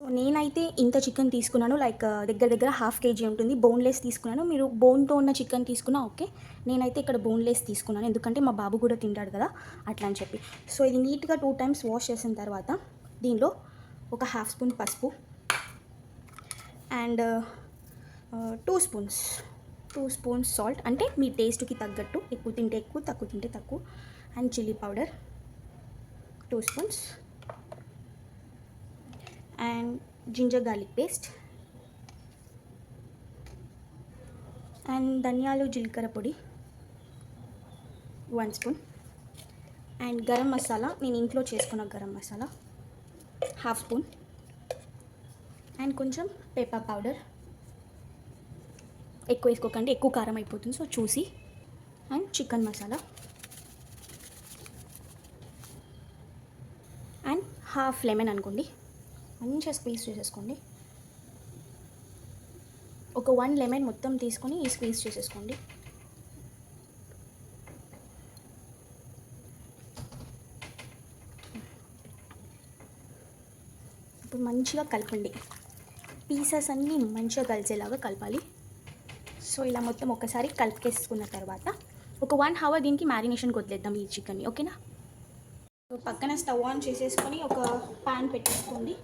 నేనైతే ఇంత చికెన్ తీసుకున్నాను. లైక్ దగ్గర దగ్గర హాఫ్ కేజీ ఉంటుంది. బోన్లెస్ తీసుకున్నాను. మీరు బోన్తో ఉన్న చికెన్ తీసుకున్నా ఓకే. నేనైతే ఇక్కడ బోన్లెస్ తీసుకున్నాను. ఎందుకంటే మా బాబు కూడా తింటాడు కదా అట్లా అని చెప్పి. సో ఇది నీట్గా టూ టైమ్స్ వాష్ చేసిన తర్వాత దీనిలో ఒక హాఫ్ స్పూన్ పసుపు and two spoons two spoons salt. అంటే మీ టేస్ట్కి తగ్గట్టు ఎక్కువ తింటే ఎక్కువ తక్కువ తింటే తక్కువ. And chilli powder two spoons. And ginger garlic paste. And ధనియాలు జీలకర్ర పొడి. One spoon. And garam masala నేను ఇంట్లో చేసుకున్న garam masala. Half spoon. And కొంచెం పేపర్ పౌడర్. ఎక్కువ వేసుకోకండి ఎక్కువ కారం అయిపోతుంది సో చూసి. And chicken masala. And half lemon అనుకోండి. మంచిగా స్క్వీజ్ చేసేసుకోండి. ఒక వన్ లెమన్ మొత్తం తీసుకొని స్క్వీజ్ చేసేసుకోండి. ఇప్పుడు మంచిగా కలపండి. పీసెస్ అన్నీ మంచిగా కలిసేలాగా కలపాలి. సో ఇలా మొత్తం ఒకసారి కలిపేసుకున్న తర్వాత ఒక వన్ అవర్ దీనికి మ్యారినేషన్కి వదిలేద్దాం ఈ చికెన్ని ఓకేనా? పక్కన స్టవ్ ఆన్ చేసేసుకొని ఒక ప్యాన్ పెట్టేసుకోండి.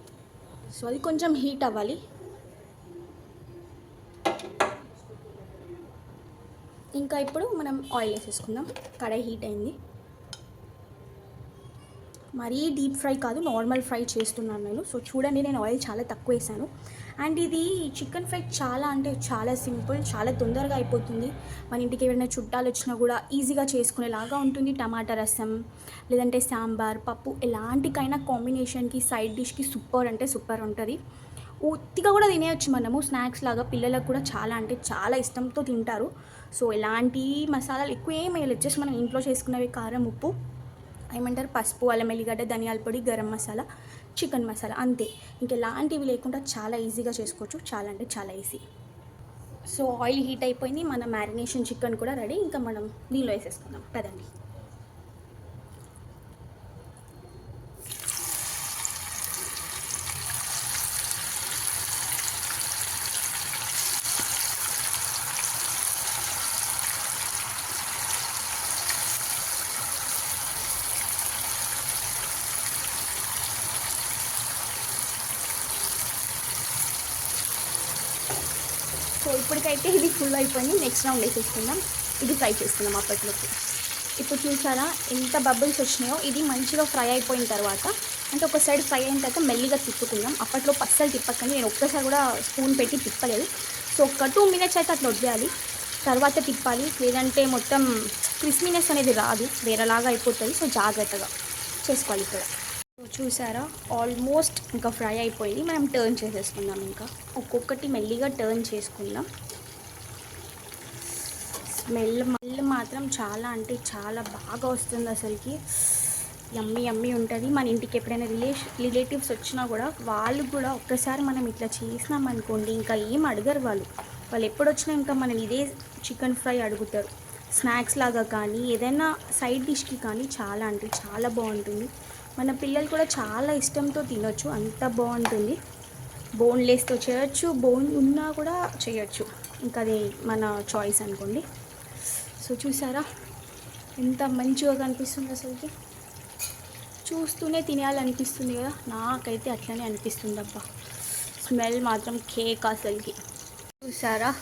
సో అది కొంచెం హీట్ అవ్వాలి. ఇంకా ఇప్పుడు మనం ఆయిల్ వేసేసుకుందాం. కడాయి హీట్ అయింది. మరీ డీప్ ఫ్రై కాదు నార్మల్ ఫ్రై చేస్తున్నాను నేను. సో చూడండి నేను ఆయిల్ చాలా తక్కువ వేసాను. అండ్ ఇది చికెన్ ఫ్రై చాలా అంటే చాలా సింపుల్ చాలా తొందరగా అయిపోతుంది. మన ఇంటికి ఎవరైనా చుట్టాలు వచ్చినా కూడా ఈజీగా చేసుకునేలాగా ఉంటుంది. టమాటా రసం లేదంటే సాంబార్ పప్పు ఎలాంటికైనా కాంబినేషన్కి సైడ్ డిష్కి సూపర్ అంటే సూపర్ ఉంటుంది. ఉత్తిగా కూడా తినేయచ్చు మనము. స్నాక్స్ లాగా పిల్లలకు కూడా చాలా అంటే చాలా ఇష్టంతో తింటారు. సో ఎలాంటి మసాలాలు ఎక్కువ ఏం వేయలేదు. జస్ట్ మనం ఇంట్లో చేసుకునేవి కారం ఉప్పు ఏమంటారు? పసుపు అల్లం ఎల్లిగడ్డ ధనియాల పొడి గరం మసాలా చికెన్ మసాలా అంతే. ఇంకెలాంటివి లేకుండా చాలా ఈజీగా చేసుకోవచ్చు. చాలా అంటే చాలా ఈజీ. సో ఆయిల్ హీట్ అయిపోయింది. మన మ్యారినేషన్ చికెన్ కూడా రెడీ. ఇంకా మనం దీనిలో వేసేసుకుందాం. పెదండి. ఇప్పటికైతే ఇది ఫుల్ అయిపోయింది. నెక్స్ట్ రౌండ్ వేసేసుకుందాం. ఇది ఫ్రై చేసుకుందాం అప్పట్లోకి. ఇప్పుడు చూసారా ఎంత బబుల్స్ వచ్చినాయో? ఇది మంచిగా ఫ్రై అయిపోయిన తర్వాత అంటే ఒక సైడ్ ఫ్రై అయిన తర్వాత మెల్లిగా తిప్పుకుందాం. అప్పట్లో పచ్చలు తిప్పకండి. నేను ఒక్కసారి కూడా స్పూన్ పెట్టి తిప్పలేదు. సో ఒక టూ మినిట్స్ అయితే అట్లా వదిలేయాలి. తర్వాత తిప్పాలి. లేదంటే మొత్తం క్రిస్మీనెస్ అనేది రాదు. వేరేలాగా అయిపోతుంది. సో జాగ్రత్తగా. చేసుకోవాలి ఇక్కడ చూసారా? ఆల్మోస్ట్ ఇంకా ఫ్రై అయిపోయింది. మనం టర్న్ చేసేసుకుందాం ఇంకా. ఒక్కొక్కటి మెల్లిగా టర్న్ చేసుకుందాం. స్మెల్ మెల్ మాత్రం చాలా అంటే చాలా బాగా వస్తుంది అసలుకి. యమ్మి యమ్మీ ఉంటుంది. మన ఇంటికి ఎప్పుడైనా రిలేష రిలేటివ్స్ వచ్చినా కూడా వాళ్ళు కూడా ఒక్కసారి మనం ఇట్లా చేసినాం అనుకోండి ఇంకా ఏం అడగరు వాళ్ళు. వాళ్ళు ఎప్పుడు వచ్చినా ఇంకా మనం ఇదే చికెన్ ఫ్రై అడుగుతారు. స్నాక్స్ లాగా కానీ ఏదైనా సైడ్ డిష్కి కానీ చాలా అంటే చాలా బాగుంటుంది. మన పిల్లలు కూడా చాలా ఇష్టంతో తినొచ్చు. అంత బాగుంటుంది. బోన్లెస్తో చేయొచ్చు బోన్ ఉన్నా కూడా చేయొచ్చు. ఇంకా అది మన చాయిస్ అనుకోండి. సో చూసారా? ఎంత మంచిగా కనిపిస్తుంది అసలుకి. చూస్తూనే తినేయాలనిపిస్తుంది కదా. నాకైతే అట్లనే అనిపిస్తుంది అబ్బా స్మెల్ మాత్రం కేక్ అసలుకి. చూసారా?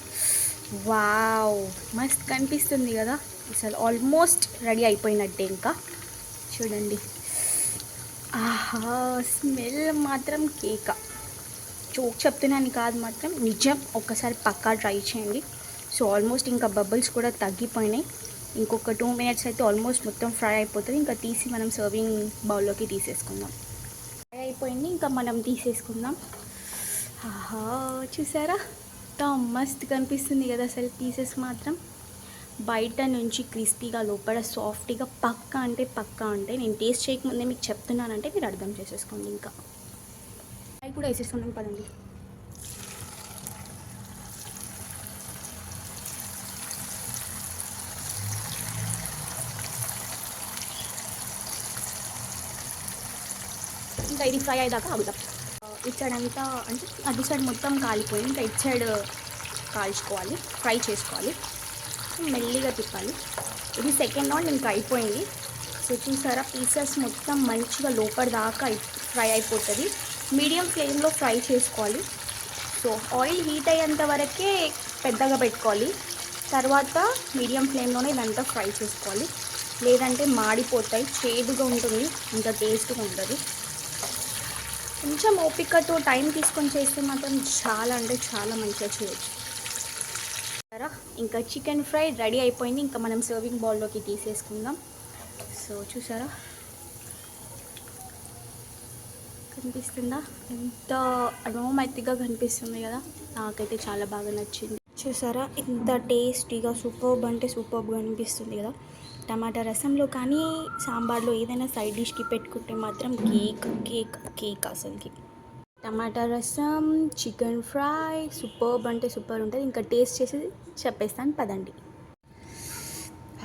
వావ్! మస్త్ కనిపిస్తుంది కదా. అసలు ఆల్మోస్ట్ రెడీ అయిపోయినట్టే ఇంకా. చూడండి. ఆహా స్మెల్ మాత్రం కేక. చోక్ చెప్తున్నాను కాదు మాత్రం నిజం. ఒక్కసారి పక్కా ట్రై చేయండి. సో ఆల్మోస్ట్ ఇంకా బబుల్స్ కూడా తగ్గిపోయినాయి. ఇంకొక టూ మినిట్స్ అయితే ఆల్మోస్ట్ మొత్తం ఫ్రై అయిపోతుంది. ఇంకా తీసి మనం సర్వింగ్ బౌల్లోకి తీసేసుకుందాం. ఫ్రై అయిపోయింది. ఇంకా మనం తీసేసుకుందాం. ఆహా చూసారా? మస్త్ కనిపిస్తుంది కదా అసలు పీసెస్ మాత్రం. బయట నుంచి క్రిస్పీగా లోపల సాఫ్ట్గా పక్కా అంటే పక్కా అంటే నేను టేస్ట్ చేయకముందే మీకు చెప్తున్నానంటే మీరు అర్థం చేసేసుకోండి ఇంకా. అవి కూడా వేసేసుకున్నాం పదండి ఇంకా ఇది ఫ్రై అయ్యేదాకా ఆగుతాం ఇటు సైడ్ అంతా అంటే అటు సైడ్ మొత్తం కాలిపోయింది ఇంకా ఇటు సైడ్ కాల్చుకోవాలి ఫ్రై చేసుకోవాలి. మెల్లిగా తిప్పాలి. ఇది సెకండ్ రౌండ్ ఇంకా అయిపోయింది. సో చూసారా పీసెస్ మొత్తం మంచిగా లోపల దాకా ఫ్రై అయిపోతుంది. మీడియం ఫ్లేమ్లో ఫ్రై చేసుకోవాలి. సో ఆయిల్ హీట్ అయ్యేంత వరకే పెద్దగా పెట్టుకోవాలి. తర్వాత మీడియం ఫ్లేమ్లోనే ఇదంతా ఫ్రై చేసుకోవాలి. లేదంటే మాడిపోతాయి చేదుగా ఉంటుంది అంత టేస్ట్గా ఉంటుంది కొంచెం ఓపికతో టైం తీసుకొని చేస్తే మాత్రం చాలా అంటే చాలా మంచిగా చేయొచ్చు. చూసారా? ఇంకా చికెన్ ఫ్రై రెడీ అయిపోయింది. ఇంకా మనం సర్వింగ్ బౌల్లోకి తీసేసుకుందాం. సో చూసారా? కనిపిస్తుందా? ఎంత అరోమాటిక్గా కనిపిస్తుంది కదా. నాకైతే చాలా బాగా నచ్చింది. చూసారా? ఎంత టేస్టీగా సూపర్బ్ అంటే సూపర్బ్గా అనిపిస్తుంది కదా. టమాటా రసంలో కానీ సాంబార్లో ఏదైనా సైడ్ డిష్కి పెట్టుకుంటే మాత్రం కేక్ కేక్ కేక్ అసలుకి. టమాటా రసం చికెన్ ఫ్రై సూపర్బ్ అంటే సూపర్ ఉంటుంది. ఇంకా టేస్ట్ చేసి చెప్పేస్తాను పదండి.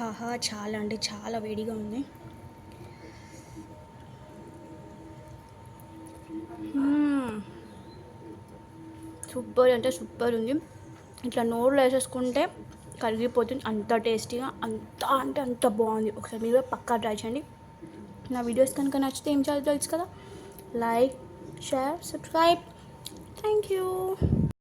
ఆహా చాలా అంటే చాలా వేడిగా ఉంది. సూపర్ అంటే సూపర్ ఉంది. ఇట్లా నోరులో వేసేసుకుంటే కరిగిపోతుంది. అంత టేస్టీగా అంత అంటే అంత బాగుంది. ఒకసారి మీరు పక్కా ట్రై చేయండి. నా వీడియోస్ కనుక నచ్చితే ఏం చేయాలో తెలుసు కదా? Like share subscribe. Thank you.